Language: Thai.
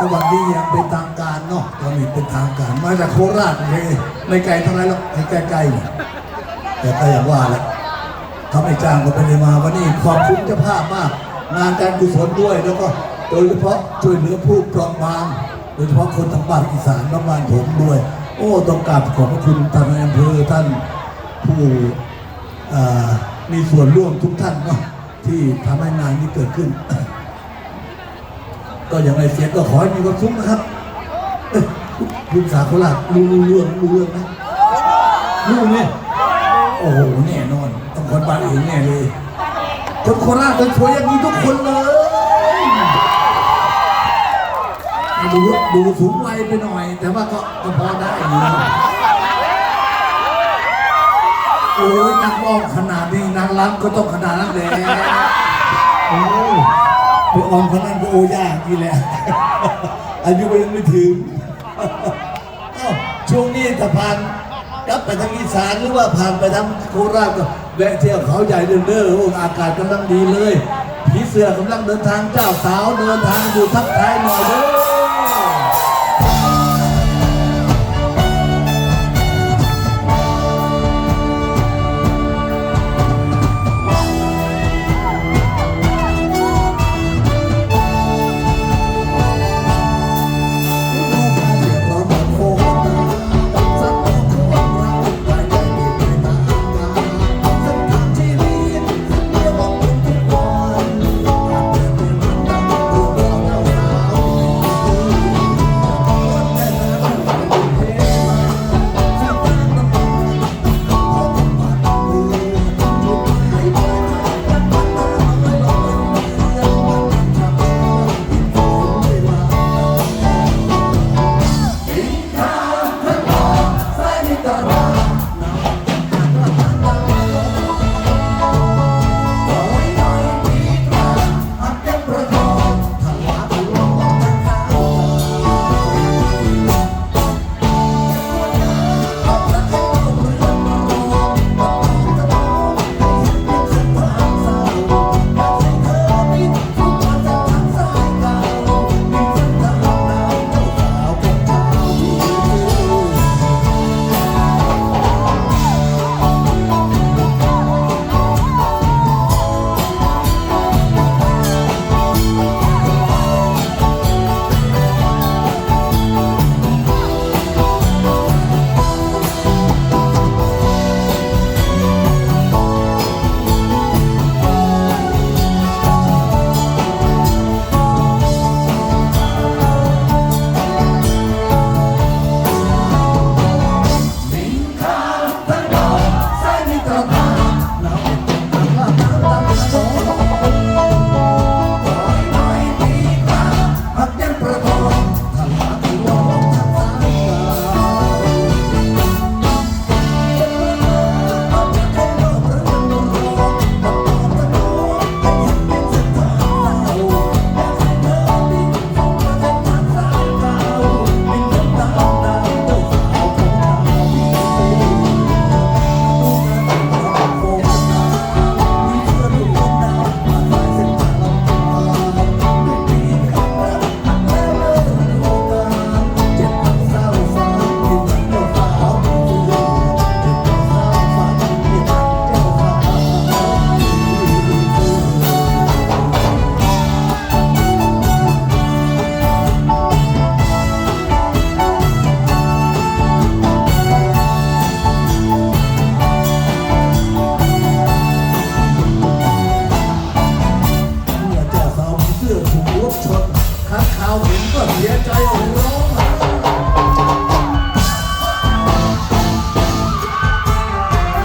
การเนาะตอนนี้เป็นทางการ มาจากโคราชเลยไม่ไกลเท่าไรหรอกใกล้ๆนี่แต่ก็อย่างว่าแหละเขาไม่จ้างก็ไปเลยมาวันนี้ขอบคุณเจ้าภาพมาก งานการกุศลด้วยแล้วก็โดยเฉพาะช่วยเหลือผู้เปราะบางโดยเฉพาะคนทางภาคอีสานบ้านผมด้วย โอ้ต้องกราบขอบพระคุณท่านนายอำเภอท่านผู้มีส่วนร่วมทุกท่านเนาะที่ทำให้งานนี้เกิดขึ้น ก็อย่างไรเสียก็ขอให้มีความสุขนะครับคุณสาโคราชรู้เรื่องรู้เรื่องไหมรู้เนี่ยโอ้โหแน่นอนต้องคนบ้านเองแน่เลยคนโคราชเป็นสวยอย่างนี้ทุกคนเลยดูดูสูงวัยไปหน่อย แต่ว่าก็ก็พอได้อยู่โอ้ยนักร้องขนาดนี้นางรำก็ต้องขนาดนั้นแหละโอ้ ไปออมคนนั้นก็โอยากนี่แหละ อายุยังไม่ถึงช่วงนี้ถ้าผ่านกลับไปทางอีสานหรือว่าผ่านไปทางโคราชก็แวะเที่ยวเขาใหญ่เดินเด้อโอ้อากาศกำลังดีเลยผีเสือกำลังเดินทางเจ้าสาวเดินทางอยู่ทักทายหน่อยเด้อ